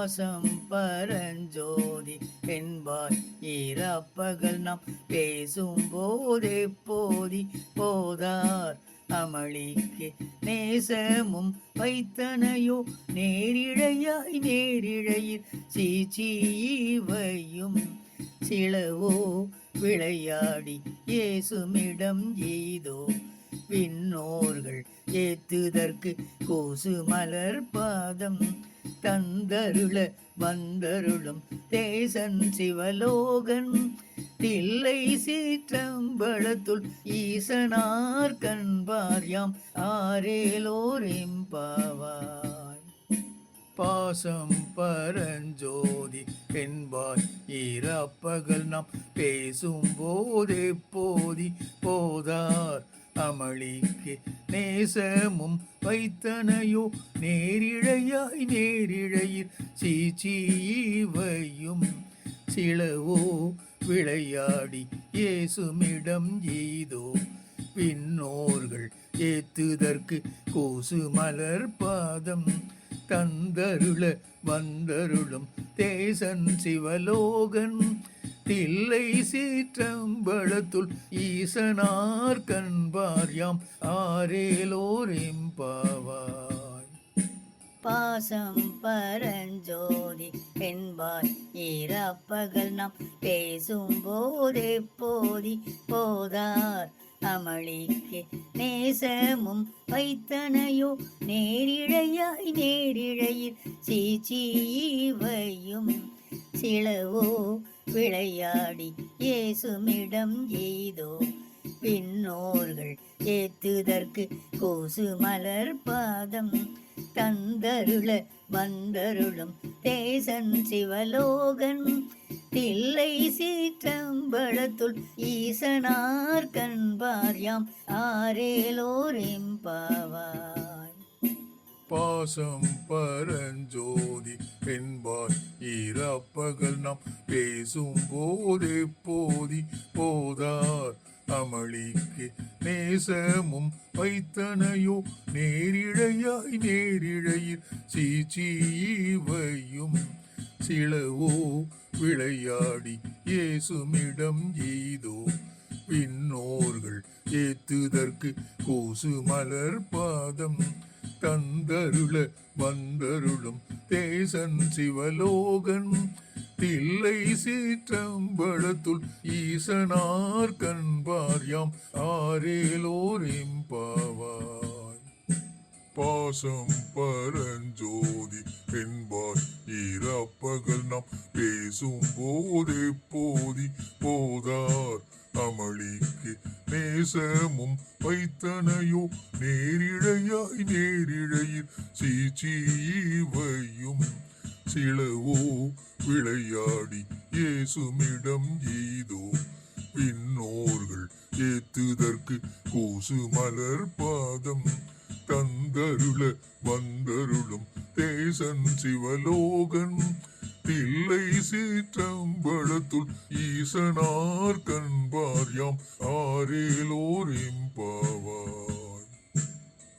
பிரகாசம் பரஞ்சோதி என்பாய் ஈரப்பகல் நாம் பேசும் போதே போதி போதார். அமளிக்கு நேசமும் வைத்தனையோ நேரிழையாய் நேரிழையில் சீச்சீவையும் சிலவோ விளையாடி இயேசுமிடம் எய்தோ விண்ணோர்கள் ஏத்துதற்கு கோசு மலர் பாதம். தந்தருள வந்தருளும் தேசன் சிவலோகன். தில்லை சீற்றம்பளத்துள் ஈசனார் கண்பார்யாம் ஆரேலோர் எம்பாவாய் பாசம் பரஞ்சோதி என்பாய் ஈரப்பகல் நாம் பேசும் போதே போதி போதார். அமளிக்கு நேசமும் வைத்தனையோ நேரிழையாய் நேரிழையில் சீச்சீவையும் சிலவோ விளையாடி இயேசுமிடம் எய்தோ பின்னோர்கள் ஏத்துதற்கு கூசு மலர் பாதம். தந்தருள வந்தருளும் தேசன் சிவலோகன். தில்லை சீற்றம்பளத்துள் ஈசனார் கண்பார்யாம் ஆரேலோர் எம்பாவாய் பாசம் பரஞ்சோதி என்பாய் ஈரப்பகல் நாம் பேசும் போதே போதி போதார் அமளிக்கு நேசமும் வைத்தனையோ நேரிழையாய் நேரிழையில் சீச்சீவையும் சிலவோ விளையாடி இயேசுமிடம் எய்தோ. பின்னோர்கள் ஏத்துதற்கு கோசு மலர் பாதம் தந்தருள வந்தருளும் தேசன் சிவலோகன். தில்லை சீற்றம்பளத்துள் ஈசனார் கண்பார்யாம் ஆரேலோர் எம்பாவாய் பாசம் பரஞ்சோதி என்பாய். ஈரப்பகல் நாம் பேசும் போதே போதி போதார். அமளிக்கு நேசமும் வைத்தனையோ நேரிழையாய் நேரிழையில் சீச்சீவையும் சிலவோ விளையாடி இயேசுமிடம் எய்தோ விண்ணோர்கள் ஏத்துதற்கு கூசு மலர் பாதம் தந்தருள வந்தருளும் தேசன் சிவலோகன். தில்லை சீற்றம்பளத்துள் ஈசனார் கண்பார்யாம் ஆரேலோர் எம்பாவாய் பாசம் பரஞ்சோதி என்பாய் ஈரப்பகல் நாம் பேசும் போதே போதி போதார் அமளிக்கு நேசமும் வைத்தனையோ நேரிழையாய் நேரிழையில் சீச்சீவையும். சிலவோ விளையாடி இயேசுமிடம் எய்தோ விண்ணோர்கள் ஏத்துதற்கு கூசு மலர் பாதம். தந்தருள வந்தருளும் தேசன் சிவலோகன் தில்லை சீற்றம்பளத்துள் ஈசனார் கண்பார்யாம் ஆரேலோர் எம்பாவாய்